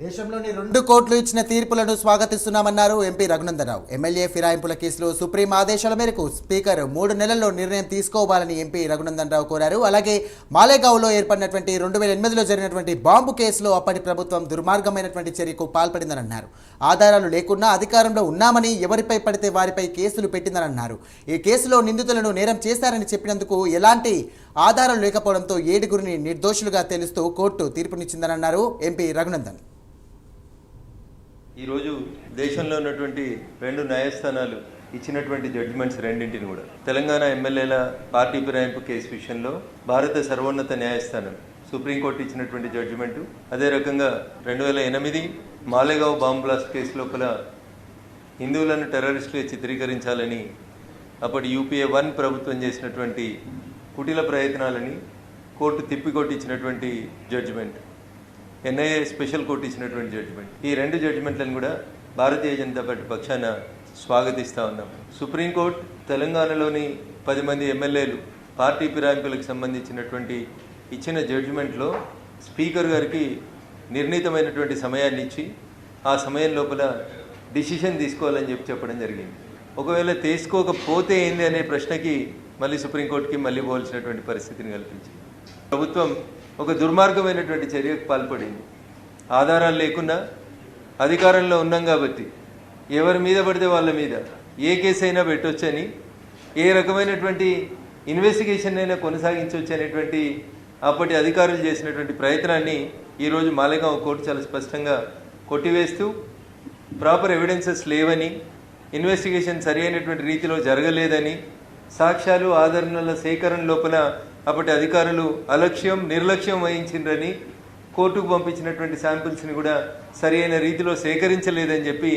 దేశంలోని రెండు కోట్లు ఇచ్చిన తీర్పులను స్వాగతిస్తున్నామన్నారు ఎంపీ రఘునందరావు ఎమ్మెల్యే ఫిరాయింపుల కేసులో సుప్రీం ఆదేశాల మేరకు స్పీకర్ మూడు నెలల్లో నిర్ణయం తీసుకోవాలని ఎంపీ రఘునందనరావు కోరారు. అలాగే మాలేగావ్లో ఏర్పడినటువంటి రెండు వేల ఎనిమిదిలో జరిగినటువంటి బాంబు కేసులో అప్పటి ప్రభుత్వం దుర్మార్గమైనటువంటి చర్యకు పాల్పడిందని అన్నారు ఆధారాలు లేకున్నా అధికారంలో ఉన్నామని ఎవరిపై పడితే వారిపై కేసులు పెట్టిందని అన్నారు ఈ కేసులో నిందితులను నేరం చేశారని చెప్పినందుకు ఎలాంటి ఆధారాలు లేకపోవడంతో ఏడుగురిని నిర్దోషులుగా తెలుస్తూ కోర్టు తీర్పునిచ్చిందని అన్నారు ఎంపీ రఘునందన్. ఈరోజు దేశంలో ఉన్నటువంటి రెండు న్యాయస్థానాలు ఇచ్చినటువంటి జడ్జిమెంట్స్ రెండింటిని కూడా. తెలంగాణ ఎమ్మెల్యేల పార్టీ ఫిరాయింపు కేసు విషయంలో భారత సర్వోన్నత న్యాయస్థానం సుప్రీంకోర్టు ఇచ్చినటువంటి జడ్జిమెంటు. అదే రకంగా రెండు వేల ఎనిమిది మాలేగావ్ బాంబ్ బ్లాస్ట్ కేసు లోపల హిందువులను టెర్రరిస్టులు చిత్రీకరించాలని అప్పటి యూపీఏ వన్ ప్రభుత్వం చేసినటువంటి కుటిల ప్రయత్నాలని కోర్టు తిప్పికొట్టించినటువంటి జడ్జిమెంట్. ఎన్ఐఏ స్పెషల్ కోర్టు ఇచ్చినటువంటి జడ్జిమెంట్ ఈ రెండు జడ్జిమెంట్లను కూడా భారతీయ జనతా పార్టీ పక్షాన స్వాగతిస్తా ఉన్నాం. సుప్రీంకోర్టు తెలంగాణలోని పది మంది ఎమ్మెల్యేలు పార్టీ ఫిరాయింపులకు సంబంధించినటువంటి ఇచ్చిన జడ్జిమెంట్లో స్పీకర్ గారికి నిర్ణీతమైనటువంటి సమయాన్ని ఇచ్చి ఆ సమయం లోపల డిసిషన్ తీసుకోవాలని చెప్పి చెప్పడం జరిగింది. ఒకవేళ తీసుకోకపోతే ఏంది అనే ప్రశ్నకి మళ్ళీ సుప్రీంకోర్టుకి మళ్ళీ పోవాల్సినటువంటి పరిస్థితిని కల్పించింది. ప్రభుత్వం ఒక దుర్మార్గమైనటువంటి చర్యకు పాల్పడింది. ఆధారాలు లేకున్నా అధికారంలో ఉన్నాం కాబట్టి ఎవరి మీద పడితే వాళ్ళ మీద ఏ కేసు అయినా పెట్టొచ్చని ఏ రకమైనటువంటి ఇన్వెస్టిగేషన్ అయినా కొనసాగించవచ్చు అనేటువంటి అప్పటి అధికారులు చేసినటువంటి ప్రయత్నాన్ని ఈరోజు మాలేగావ్ కోర్టు చాలా స్పష్టంగా కొట్టివేస్తూ ప్రాపర్ ఎవిడెన్సెస్ లేవని ఇన్వెస్టిగేషన్ సరి అయినటువంటి రీతిలో జరగలేదని సాక్ష్యాలు ఆదరణల సేకరణ లోపల అప్పటి అధికారులు అలక్ష్యం నిర్లక్ష్యం వహించిండ్రని కోర్టుకు పంపించినటువంటి శాంపిల్స్ని కూడా సరి అయిన రీతిలో సేకరించలేదని చెప్పి